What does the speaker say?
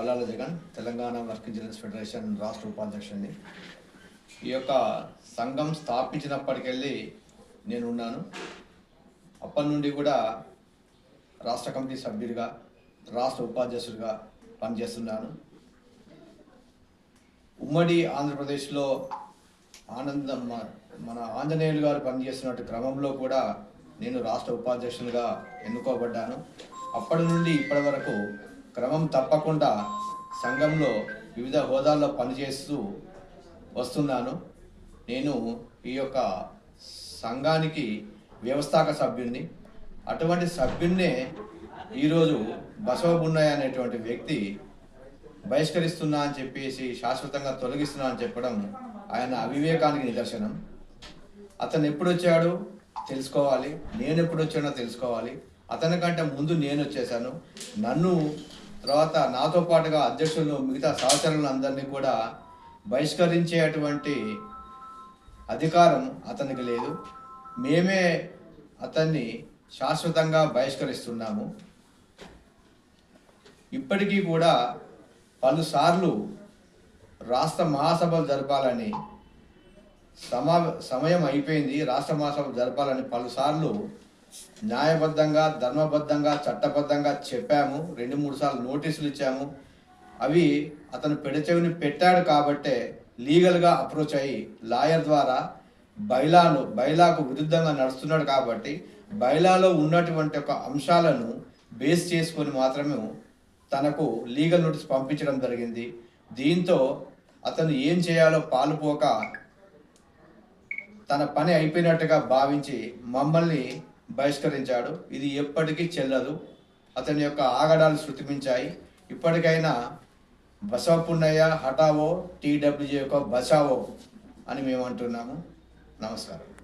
Ballala Jagan Telangana working journalist federation రాష్ట్ర ఉపాధ్యక్షుడిని. ఈ యొక్క సంఘం స్థాపించినప్పటికెళ్ళి నేను ఉన్నాను అప్పటి నుండి కూడా రాష్ట్ర కమిటీ సభ్యుడిగా రాష్ట్ర ఉపాధ్యక్షుడిగా పనిచేస్తున్నాను. ఉమ్మడి ఆంధ్రప్రదేశ్లో ఆనందం మన ఆంజనేయులు గారు పనిచేస్తున్నట్టు క్రమంలో కూడా నేను రాష్ట్ర ఉపాధ్యక్షులుగా ఎన్నుకోబడ్డాను. అప్పటి నుండి ఇప్పటి వరకు క్రమం తప్పకుండా సంఘంలో వివిధ హోదాల్లో పనిచేస్తూ వస్తున్నాను. నేను ఈ యొక్క సంఘానికి వ్యవస్థాక సభ్యుడిని అటువంటి సభ్యున్నే ఈరోజు బసవబున్నయ్య అనేటువంటి వ్యక్తి బహిష్కరిస్తున్నా అని చెప్పేసి శాశ్వతంగా తొలగిస్తున్నా అని చెప్పడం ఆయన అవివేకానికి నిదర్శనం. అతను ఎప్పుడు వచ్చాడు తెలుసుకోవాలి. నేను ఎప్పుడు వచ్చానో తెలుసుకోవాలి. అతని కంటే ముందు నేను వచ్చేసాను నన్ను తర్వాత నాతో పాటుగా అధ్యక్షులు మిగతా సహచరులను అందరినీ కూడా బహిష్కరించేటువంటి అధికారం అతనికి లేదు. మేమే అతన్ని శాశ్వతంగా బహిష్కరిస్తున్నాము. ఇప్పటికీ కూడా పలుసార్లు రాష్ట్ర మహాసభలు జరపాలని సమా సమయం అయిపోయింది. రాష్ట్ర మహాసభలు జరపాలని పలుసార్లు న్యాయబద్ధంగా ధర్మబద్ధంగా చట్టబద్ధంగా చెప్పాము. రెండు మూడు సార్లు నోటీసులు ఇచ్చాము. అవి అతను పెడచెవిని పెట్టాడు కాబట్టే లీగల్గా అప్రోచ్ అయ్యి లాయర్ ద్వారా బైలాను బైలాకు విరుద్ధంగా నడుస్తున్నాడు కాబట్టి బైలాలో ఉన్నటువంటి ఒక అంశాలను బేస్ చేసుకొని మాత్రమే తనకు లీగల్ నోటీస్ పంపించడం జరిగింది. దీంతో అతను ఏం చేయాలో పాలుపోక తన పని అయిపోయినట్టుగా భావించి మమ్మల్ని బహిష్కరించాడు. ఇది ఎప్పటికీ చెల్లదు. అతని యొక్క ఆగడాలు శృతిమించాయి. ఇప్పటికైనా బసవపున్నయ్య హఠావో టీడబ్ల్యూజీ యొక్క బసావో అని మేము అంటున్నాము నమస్కారం.